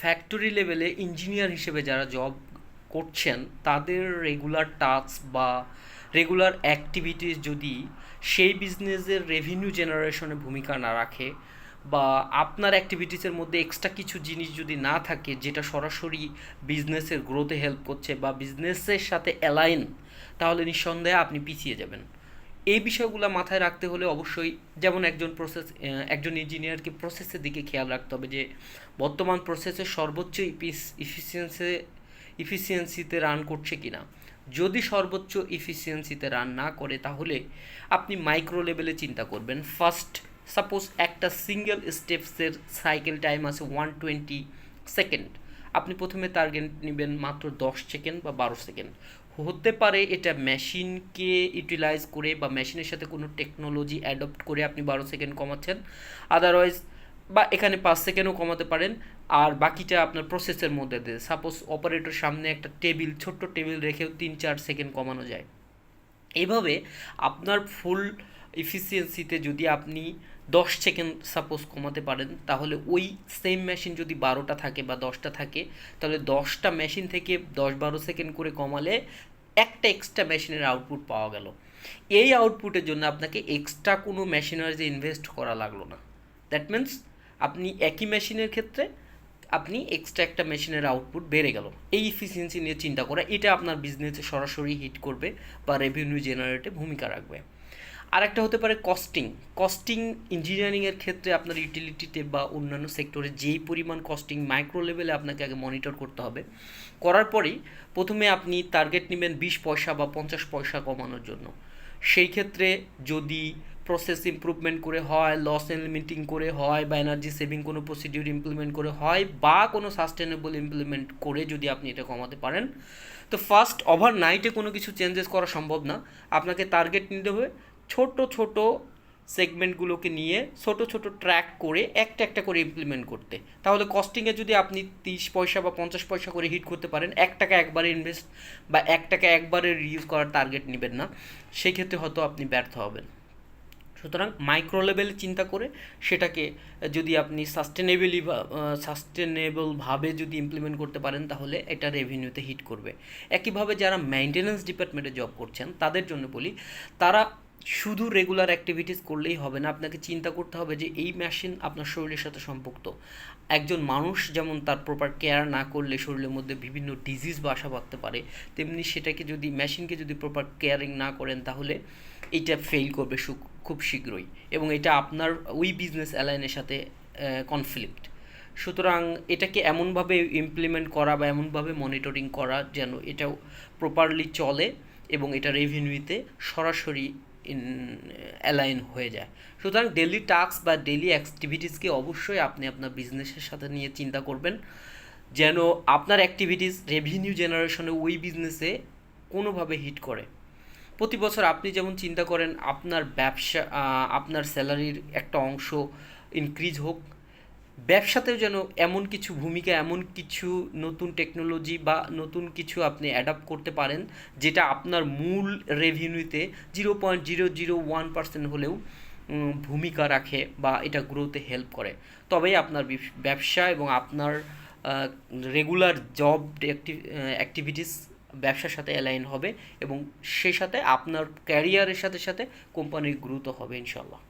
Factory লেভেলে engineer হিসেবে যারা জব করছেন, তাদের রেগুলার টাস্ক বা রেগুলার অ্যাক্টিভিটিস যদি সেই বিজনেসের রেভিনিউ জেনারেশনে ভূমিকা না রাখে বা আপনার অ্যাক্টিভিটিসের মধ্যে এক্সট্রা কিছু জিনিস যদি না থাকে, যেটা সরাসরি বিজনেসের গ্রোথে হেল্প করছে বা বিজনেসের সাথে অ্যালাইন তাহলে নিঃসন্দেহে আপনি পিছিয়ে যাবেন। এই বিষয়গুলো মাথায় রাখতে হলে অবশ্যই যেমন একজন প্রসেস একজন ইঞ্জিনিয়ারকে প্রসেসের দিকে খেয়াল রাখতে হবে যে বর্তমান প্রসেসের সর্বোচ্চ ইফিসিয়েন্সি ইফিসিয়েন্সিতে রান করছে কিনা। যদি সর্বোচ্চ ইফিসিয়েন্সিতে রান না করে, তাহলে আপনি মাইক্রো লেভেলে চিন্তা করবেন। ফার্স্ট সাপোজ একটা সিঙ্গেল স্টেপসের সাইকেল টাইম আছে ওয়ান টোয়েন্টি সেকেন্ড আপনি প্রথমে টার্গেট নেবেন মাত্র দশ সেকেন্ড বা বারো সেকেন্ড হতে পারে এটা মেশিনকে ইউটিলাইজ করে বা মেশিনের সাথে কোনো টেকনোলজি অ্যাডপ্ট করে আপনি বারো সেকেন্ড কমাচ্ছেন। আদারওয়াইজ বা এখানে পাঁচ সেকেন্ডও কমাতে পারেন। আর বাকিটা আপনার প্রসেসের মধ্যে দিয়ে। সাপোজ অপারেটর সামনে একটা টেবিল ছোট্ট টেবিল রেখেও তিন চার সেকেন্ড কমানো যায়। এইভাবে আপনার ফুল ইফিসিয়েন্সিতে যদি আপনি দশ সেকেন্ড সাপোজ কমাতে পারেন, তাহলে ওই সেম মেশিন যদি বারোটা থাকে বা দশটা থাকে, তাহলে দশটা মেশিন থেকে দশ বারো সেকেন্ড করে কমালে একটা এক্সট্রা মেশিনের আউটপুট পাওয়া গেল। এই আউটপুটের জন্য আপনাকে এক্সট্রা কোনো মেশিনারিজে ইনভেস্ট করা লাগল না। দ্যাট মিন্স আপনি একই মেশিনের ক্ষেত্রে আপনি এক্সট্রা একটা মেশিনের আউটপুট বেড়ে গেল। এই ইফিসিয়েন্সি নিয়ে চিন্তা করা, এটা আপনার বিজনেসে সরাসরি হিট করবে বা রেভিনিউ জেনারেটে ভূমিকা রাখবে। আরেকটা হতে পারে কস্টিং কস্টিং ইঞ্জিনিয়ারিংয়ের ক্ষেত্রে আপনার ইউটিলিটিতে বা অন্যান্য সেক্টরে যেই পরিমাণ কস্টিং মাইক্রো লেভেলে আপনাকে আগে মনিটর করতে হবে। করার পরেই প্রথমে আপনি টার্গেট নেবেন বিশ পয়সা বা পঞ্চাশ পয়সা কমানোর জন্য। সেই ক্ষেত্রে যদি প্রসেস ইমপ্রুভমেন্ট করে হয় লস এলিমিটিং করে হয় বা এনার্জি সেভিং কোনো প্রসিডিউর ইমপ্লিমেন্ট করে হয় বা কোনো সাস্টেনেবল ইমপ্লিমেন্ট করে যদি আপনি এটা কমাতে পারেন, তো ফার্স্ট ওভার নাইটে কোনো কিছু চেঞ্জেস করা সম্ভব না। আপনাকে টার্গেট নিতে হবে ছোট ছোট সেগমেন্টগুলোকে নিয়ে ছোট ছোট ট্র্যাক করে একটা একটা করে ইমপ্লিমেন্ট করতে। তাহলে কস্টিংয়ে যদি আপনি তিরিশ পয়সা বা পঞ্চাশ পয়সা করে হিট করতে পারেন, এক টাকা একবারে ইনভেস্ট বা এক টাকা একবারে রিউজ করার টার্গেট নেবেন না সেই ক্ষেত্রে হয়তো আপনি ব্যর্থ হবেন। সুতরাং মাইক্রো লেভেলে চিন্তা করে সেটাকে যদি আপনি সাস্টেনেবলি সাস্টেনেবলভাবে যদি ইমপ্লিমেন্ট করতে পারেন, তাহলে এটা রেভিনিউতে হিট করবে। একইভাবে যারা মেনটেন্যান্স ডিপার্টমেন্টে জব করছেন, তাদের জন্য বলি, তারা শুধু রেগুলার অ্যাক্টিভিটিস করলেই হবে না, আপনাকে চিন্তা করতে হবে যে এই মেশিন আপনার শরীরের সাথে সম্পৃক্ত। একজন মানুষ যেমন তার প্রপার কেয়ার না করলে শরীরের মধ্যে বিভিন্ন ডিজিজ বাসা বাঁধতে পারে, তেমনি সেটাকে যদি মেশিনকে যদি প্রপার কেয়ারিং না করেন তাহলে এটা ফেল করবে খুব শীঘ্রই। এবং এটা আপনার ওই বিজনেস অ্যালাইনের সাথে কনফ্লিক্ট সুতরাং এটাকে এমনভাবে ইমপ্লিমেন্ট করা বা এমনভাবে মনিটরিং করা যেন এটাও প্রপারলি চলে এবং এটা রেভিনিউতে সরাসরি অ্যালাইন হয়ে যায়। সুতরাং ডেলি টাস্ক বা ডেলি অ্যাক্টিভিটিসকে অবশ্যই আপনি আপনার বিজনেসের সাথে নিয়ে চিন্তা করবেন। যেন আপনার অ্যাক্টিভিটিস রেভিনিউ জেনারেশনে ওই বিজনেসে কোনোভাবে হিট করে। প্রতি বছর আপনি যেমন চিন্তা করেন, আপনার ব্যবসা আপনার স্যালারির একটা অংশ ইনক্রিজ হোক ব্যবসাতেও যেন এমন কিছু ভূমিকা, এমন কিছু নতুন টেকনোলজি বা নতুন কিছু আপনি অ্যাডাপ্ট করতে পারেন, যেটা আপনার মূল রেভিনিউতে zero point zero zero one percent হলেও ভূমিকা রাখে বা এটা গ্রোতে হেল্প করে। তবেই আপনার ব্যবসা এবং আপনার রেগুলার জব অ্যাক্টিভিটিস ব্যবসার সাথে অ্যালাইন হবে এবং সেই সাথে আপনার ক্যারিয়ারের সাথে সাথে কোম্পানির গ্রোথও হবে ইনশাল্লাহ